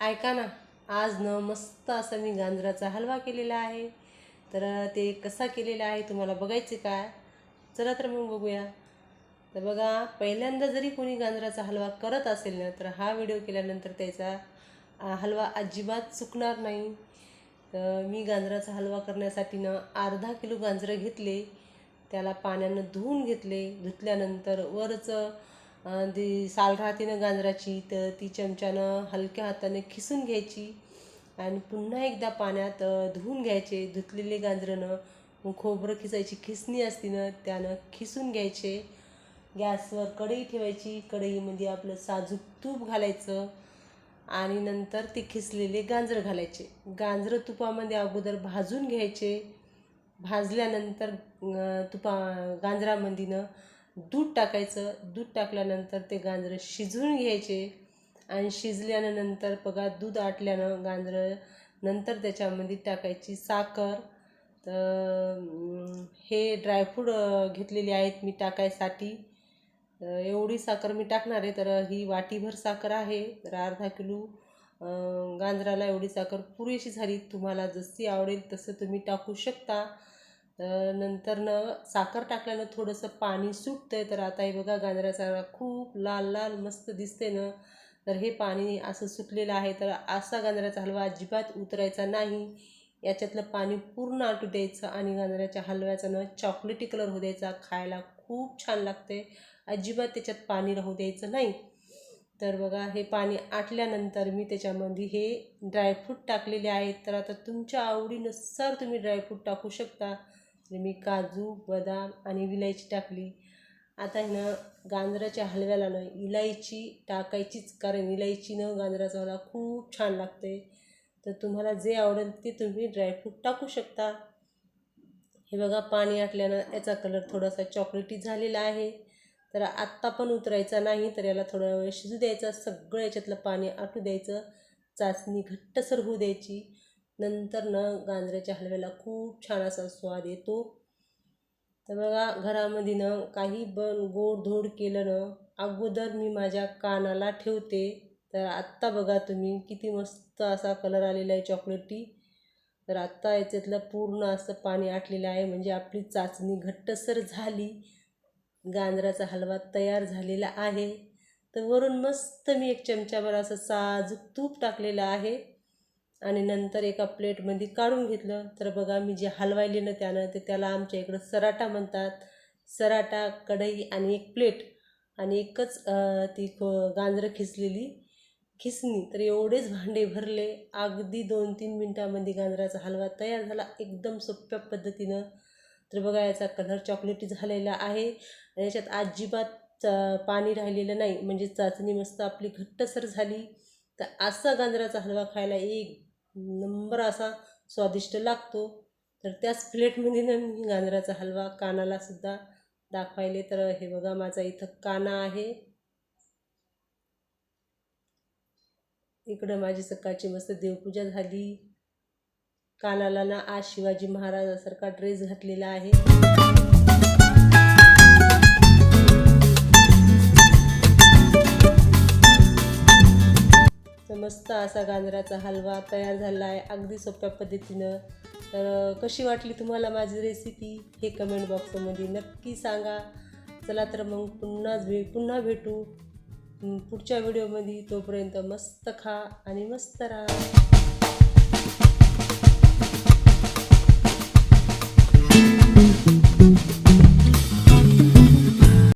ऐका ना आज न मस्त असा मी गांजराचा हलवा केलेला आहे. तर ते कसा केलेला आहे तुम्हाला बघायचे काय चला तर मग बघूया. तर बघा पहिल्यांदा जरी कोणी गांजराचा हलवा करत असेल ना तर हा व्हिडिओ केल्यानंतर त्याचा हलवा अजिबात चुकणार नाही. तर मी गांजराचा हलवा करण्यासाठी ना अर्धा किलो गांजरं घेतले. त्याला पाण्यानं धुवून घेतले. धुतल्यानंतर वरचं ती साल राहते ना गाजराची तर ती चमच्यानं हलक्या हाताने खिसून घ्यायची आणि पुन्हा एकदा पाण्यात धुवून घ्यायचे. धुतलेले गाजरानं खोबरं खिसायची खिसणी असती ना त्यानं खिसून घ्यायचे. गॅसवर कढई ठेवायची. कढईमध्ये आपलं साजूक तूप घालायचं आणि नंतर ते खिसलेले गाजरं घालायचे. गाजरं तुपामध्ये अगोदर भाजून घ्यायचे. भाजल्यानंतर तुपा गाजरामधीनं दूध टाकायचं दूध टाकल्यानंतर ते गाजरं शिजवून घ्यायचे. आणि शिजल्यानंतर बघा दूध आटल्यानं गाजरं नंतर त्याच्यामध्ये टाकायची साखर. तर हे ड्रायफ्रूट घेतलेले आहेत मी टाकायसाठी. एवढी साखर मी टाकणार आहे तर ही वाटीभर साखर आहे. तर अर्धा किलो गाजराला एवढी साखर पुरेशी झाली. तुम्हाला जशी आवडेल तसं तुम्ही टाकू शकता. तर नंतर न साखर टाकल्यानं थोडंसं पाणी सुटतं आहे तर आता हे बघा गाजराचा खूप लाल लाल मस्त दिसते ना. तर हे पाणी असं सुटलेलं आहे. तर असा गाजराचा हलवा अजिबात उतरायचा नाही. याच्यातलं पाणी पूर्ण आटू द्यायचं आणि गाजराच्या हलव्याचा ना चॉकलेटी कलर होऊ द्यायचा. खायला खूप छान लागते अजिबात त्याच्यात पाणी राहू द्यायचं नाही. तर बघा हे पाणी आटल्यानंतर मी त्याच्यामध्ये हे ड्रायफ्रूट टाकलेले आहेत. तर आता तुमच्या आवडीनुसार तुम्ही ड्रायफ्रूट टाकू शकता. मी काजू बदाम आणि विलायची टाकली. आता आहे ना गाजराच्या हलव्याला ना इलायची टाकायचीच कारण इलायचीनं गाजराचा हलवा खूप छान लागते. तर तुम्हाला जे आवडेल ते तुम्ही ड्रायफ्रूट टाकू शकता. हे बघा पाणी आटल्यानं याचा कलर थोडासा चॉकलेटी झालेला आहे. तर आत्ता पण उतरायचा नाही तर याला थोडा वेळ शिजू द्यायचा सगळं याच्यातलं पाणी आटू द्यायचं. चाचणी घट्टसर होऊ द्यायची. नंतर न गाजराच्या हलव्याला खूप छान असा स्वाद येतो. तर बघा घरामध्ये ना काही पण गोडधोड केलं ना अगोदर मी माझ्या कानाला ठेवते. तर आत्ता बघा तुम्ही किती मस्त असा कलर आलेला आहे चॉकलेटी. तर आत्ता याच्यातलं पूर्ण असं पाणी आटलेलं आहे. म्हणजे आपली चाचणी घट्टसर झाली. गाजराचा हलवा तयार झालेला आहे. तर वरून मस्त मी एक चमच्याभर असं साजूक तूप टाकलेलं आहे. आणि नंतर एका प्लेटमध्ये काढून घेतलं. तर बघा मी जे हलवायले ना त्यानं ते त्याला आमच्या इकडं सराटा म्हणतात. सराटा कढई आणि एक प्लेट. आणि एकच ती खो गाजरं खिसलेली. खिसणी. तर एवढेच भांडे भरले. अगदी दोन तीन मिनटामध्ये गाजराचा हलवा तयार झाला. एकदम सोप्या पद्धतीनं. तर बघा याचा कलर चॉकलेटी झालेला आहे. आणि याच्यात अजिबात च- पाणी राहिलेलं नाही. म्हणजे चाचणी मस्त आपली घट्टसर झाली. तर असा गाजराचा हलवा खायला एक नंबर असा स्वादिष्ट लागतो. तर त्याच प्लेटमध्ये ना मी गाजराचा हलवा कानालासुद्धा दाखवायले. तर हे बघा माझा इथं काना आहे. इकडं माझी सकाळची मस्त देवपूजा झाली. कानाला ना आज शिवाजी महाराजासारखा ड्रेस घातलेला आहे. असा गाजराचा हलवा तयार झाला आहे अगदी सोप्या पद्धतीनं. तर कशी वाटली तुम्हाला माझी रेसिपी हे कमेंट बॉक्समध्ये नक्की सांगा. चला तर मग पुन्हाच भे पुन्हा भेटू. पुढच्या व्हिडिओमध्ये तोपर्यंत मस्त खा आणि मस्त राहा.